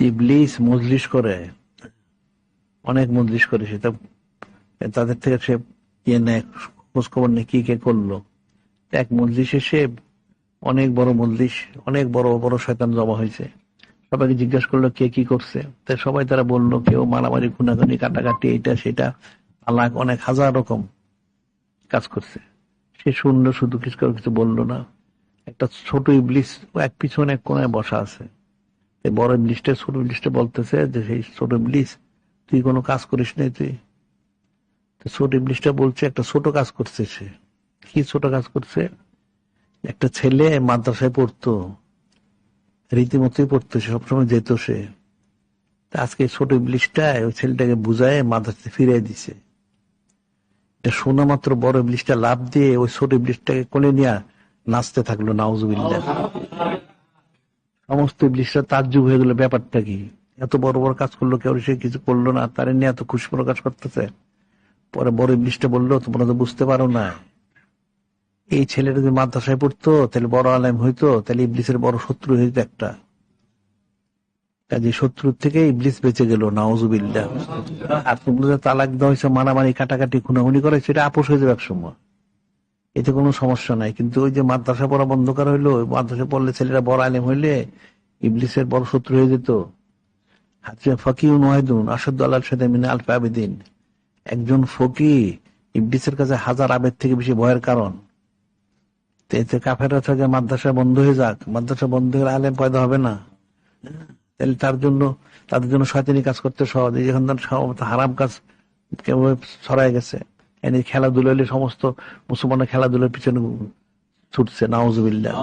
ইবলিস মজলিস করে, অনেক মজলিস করে সেটা তাদের থেকে সে ইয়ে নেয় খোঁজ খবর নেই কি কে করল। এক মজলিসে সে অনেক বড় মজলিস, অনেক বড় বড় শয়তান জমা হয়েছে। সবাইকে জিজ্ঞাসা করল কে কি করছে। তাই সবাই তারা বলল, কেউ মারামারি, খুনাখুনি কাটাকাটি এটা সেটা আলাক অনেক হাজার রকম কাজ করছে। সে শুনলো, শুধু কিছু কিছু বলল না। একটা ছোট ইবলিস এক পিছনে এক কোনায় বসা আছে। এই বড় ইবলিসটা ছোট ইবলিসটা বলতেছে যে সেই ছোট ইবলিস তুই কোনো কাজ করিস নাই তুই? ছোট ইবলিসটা বলছে, একটা ছোট কাজ করছে সে। কি ছোট কাজ করছে? একটা ছেলে মাদ্রাসায় পড়তো, রীতিমতোই পড়তো সে, সবসময় যেত সে। আজকে ছোট ইবলিসটা ওই ছেলেটাকে বুঝায় মাদ্রাসায় ফিরিয়ে দিছে। এটা শোনা মাত্র বড় ইবলিসটা লাভ দিয়ে ওই ছোট ইবলিসটাকে কোলে নিয়ে নাচতে থাকল, নাউজুবিল্লাহ। সমস্ত ইবলিসটা তাজ্জুব হয়ে গেল ব্যাপারটা কি? এত বড় বড় কাজ করল কেউ, সে কিছু করল না, তার নিয়ে এত খুশি প্রকাশ করতেছে। পরে বড় ইবলিশটা বলল, তোমরা তো বুঝতে পারো না। এই ছেলেটা যদি মাদ্রাসায় পড়তো, তাহলে বড় আলেম হইতো, তাহলে ইবলিসের বড় শত্রু হইতো একটা। কাজে শত্রুর থেকে ইবলিস বেঁচে গেল নাওজুবিল্লাহ আর তোমরা তালাক দেওয়া হয়েছে, মারামারি কাটাকাটি খুনাখুনি করে সেটা আপোষ হয়ে যাবে এক সময় এতে কোনো সমস্যা নাই। কিন্তু ওই যে মাদ্রাসা পড়া বন্ধ করা হইল মাদ্রাসা পড়লে ছেলেরা বড় আলেম হইলে ইবলিসের বড় শত্রু হয়ে যেত। ফকিউন ওয়াহিদুন আসাদু আল্লাহ সাথে মিনে আলফা আবেদিন। একজন ফকি ইবলিসের কাছে হাজার আবেদ থেকে বেশি ভয়ের কারণ। তো এতে কাফেরা থাকে মাদ্রাসা বন্ধ হয়ে যাক, মাদ্রাসা বন্ধ হয়ে আলেম পয়দা হবে না। তাহলে তার জন্য, তাদের জন্য শয়তানি কাজ করতে সহজ। সব হারাম কাজ কেউ ছড়ায় গেছে। এনে খেলাধুলা সমস্ত মুসলমানের খেলাধুলার পিছনে ছুটছে নাউজুবিল্লাহ।